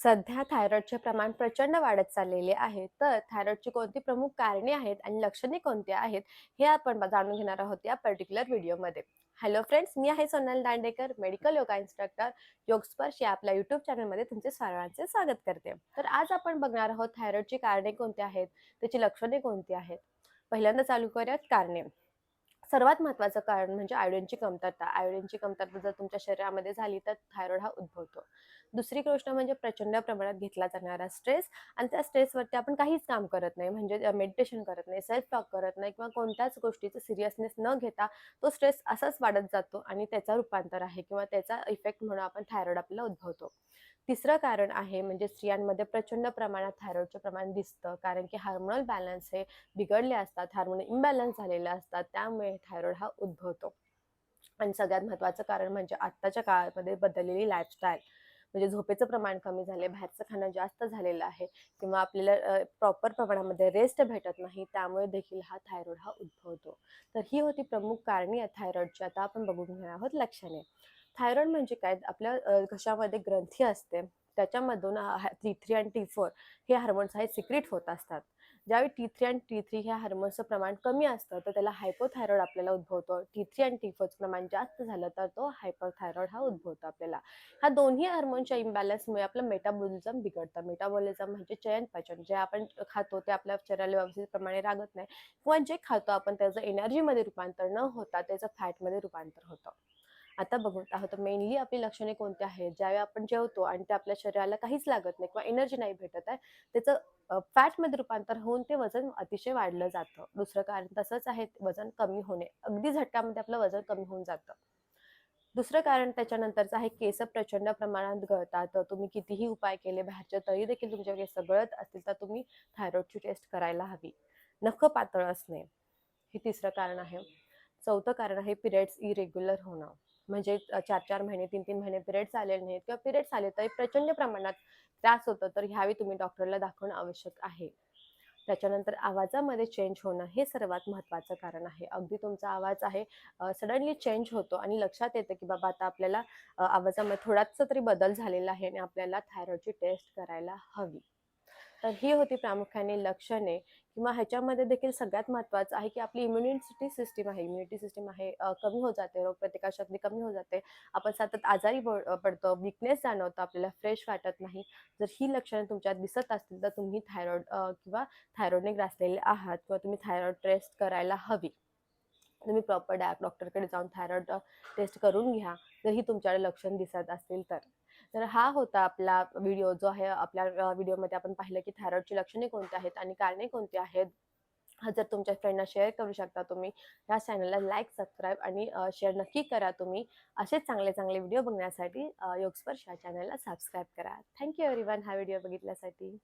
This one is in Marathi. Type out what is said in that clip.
सध्या थायरॉईडचे प्रमाण प्रचंड वाढत चाललेले आहे. तर थायरॉईडची कोणती प्रमुख कारणे आहेत आणि लक्षणे कोणती आहेत, हे आपण जाणून घेणार आहोत या पर्टिक्युलर व्हिडिओमध्ये. हॅलो फ्रेंड्स, मी आहे Sonal Dandekar, medical yoga instructor. Yogsparsh या आपल्या यूट्यूब चॅनलमध्ये तुमचे सर्वांचे स्वागत करते. तर आज आपण बघणार आहोत थायरॉईडची कारणे कोणती आहेत, त्याची लक्षणे कोणती आहेत. पहिल्यांदा चालू करूयात कारणे. सर्वात महत्त्वाचं कारण म्हणजे आयोडीनची कमतरता. आयोडीनची कमतरता जर तुमच्या शरीरामध्ये झाली तर थायरॉईड हा उद्भवतो. दुसरी गोष्ट म्हणजे प्रचंड प्रमाणात घेतला जाणारा स्ट्रेस आणि त्या स्ट्रेसवरती आपण काहीच काम करत नाही म्हणजे मेडिटेशन करत नाही, सेल्फ टॉक करत नाही किंवा कोणत्याच गोष्टीचं सिरियसनेस न घेता तो स्ट्रेस असाच वाढत जातो आणि त्याचा रूपांतर आहे किंवा त्याचा इफेक्ट म्हणून आपण थायरॉईड आपल्याला उद्भवतो. तिसरं कारण आहे म्हणजे स्त्रियांमध्ये प्रचंड प्रमाणात थायरॉईडचं प्रमाण दिसतं कारण की हार्मोनल बॅलन्स हे बिघडले असतात, हार्मोन इम्बॅलन्स झालेले असतात त्यामुळे थायरॉईड हा उद्भवतो. आणि सगळ्यात महत्त्वाचं कारण म्हणजे आत्ताच्या काळामध्ये बदललेली लाईफस्टाईल म्हणजे झोपेचं प्रमाण कमी झाले, बाहेरचं खाणं जास्त झालेलं आहे किंवा आपल्याला प्रॉपर प्रमाणामध्ये रेस्ट भेटत नाही त्यामुळे देखील हा थायरॉईड हा उद्भवतो. तर ही होती प्रमुख कारणे थायरॉईडची. आता आपण बघून घेणार आहोत लक्षणे. थायरॉईड म्हणजे काय? आपल्या घशामध्ये ग्रंथी असते. त्याच्यामधून टी थ्री आणि टी फोर हे हार्मोन्स आहेत सिक्रेट होत असतात. ज्यावेळी टी थ्री आणि टी थ्री ह्या हार्मोन्सचं प्रमाण कमी असतं तर त्याला हायपोथायरॉइड आपल्याला उद्भवतो. टी थ्री आणि टी फोरचं प्रमाण जास्त झालं तर तो हायपरथायरॉइड हा उद्भवतो आपल्याला. ह्या दोन्ही हार्मोनच्या इम्बॅलन्समुळे आपलं मेटाबॉलिझम बिघडतं. मेटाबॉलिझम म्हणजे चयन पचन. जे आपण खातो ते आपल्या शरीराला व्यवस्थित प्रमाणे रागत नाही. किंवा जे खातो आपण त्याचं एनर्जीमध्ये रूपांतर न होता त्याचं फॅटमध्ये रूपांतर होतं. आता बघत आहोत. मेनली आपली लक्षणे कोणती आहेत? ज्यावेळी आपण जेवतो आणि ते आपल्या शरीराला काहीच लागत नाही किंवा एनर्जी नाही भेटत आहे त्याचं फॅटमध्ये रूपांतर होऊन ते वजन अतिशय वाढलं जातं. दुसरं कारण तसंच आहे वजन कमी होणे. अगदी झटक्यामध्ये आपलं वजन कमी होऊन जातं. दुसरं कारण त्याच्यानंतरचं आहे केस प्रचंड प्रमाणात गळतात. तुम्ही कितीही उपाय केले बाहेरचे तरी देखील तुमच्या केस गळत असतील तर तुम्ही थायरॉइडची टेस्ट करायला हवी. नख पातळ असणे. हे तिसरं कारण आहे. चौथं कारण आहे पिरियड्स इरेग्युलर होणं. म्हणजे चार चार महिने तीन तीन महिने पिरियड्स आलेले नाहीत किंवा पिरियड्स आले तर प्रचंड प्रमाणात त्रास होतो तर ह्यावेळी तुम्ही डॉक्टरला दाखवणं आवश्यक आहे. त्याच्यानंतर आवाजामध्ये चेंज होणं हे सर्वात महत्त्वाचं कारण आहे. अगदी तुमचा आवाज आहे सडनली चेंज होतो आणि लक्षात येतं की बाबा आता आपल्याला आवाजामध्ये थोडासा तरी बदल झालेला आहे आणि आपल्याला थायरॉइडची टेस्ट करायला हवी. तर ही होती प्रामुख्याने लक्षणे किंवा ह्याच्यामध्ये देखील सगळ्यात महत्त्वाचं आहे की आपली इम्युनिटी सिस्टीम आहे. इम्युनिटी सिस्टीम आहे कमी होत जाते रोगप्रतिकारशक्ती कमी होत जाते. आपण सतत आजारी पडतो विकनेस जाणवतो आपल्याला फ्रेश वाटत नाही. जर ही लक्षणे तुमच्यात दिसत असतील तर तुम्ही थायरॉइड किंवा थायरॉइडने ग्रासलेले आहात किंवा तुम्ही थायरॉइड टेस्ट करायला हवी. तुम्ही प्रॉपर डॅ डॉक्टरकडे जाऊन थायरॉइड टेस्ट करून घ्या. जर ही तुमच्याकडे लक्षण दिसत असतील तर. तर हा होता आपला व्हिडिओ जो आहे आपल्या व्हिडिओमध्ये आपण पाहिलं की थायरॉइडची लक्षणे कोणती आहेत आणि कारणे कोणती आहेत. हा जर तुमच्या फ्रेंडना शेअर करू शकता तुम्ही ह्या चॅनलला लाईक सबस्क्राईब आणि शेअर नक्की करा तुम्ही. असेच चांगले चांगले व्हिडिओ बघण्यासाठी योगस्पर्श या चॅनलला सबस्क्राईब करा. थँक्यू एव्हरीवन हा व्हिडिओ बघितल्यासाठी.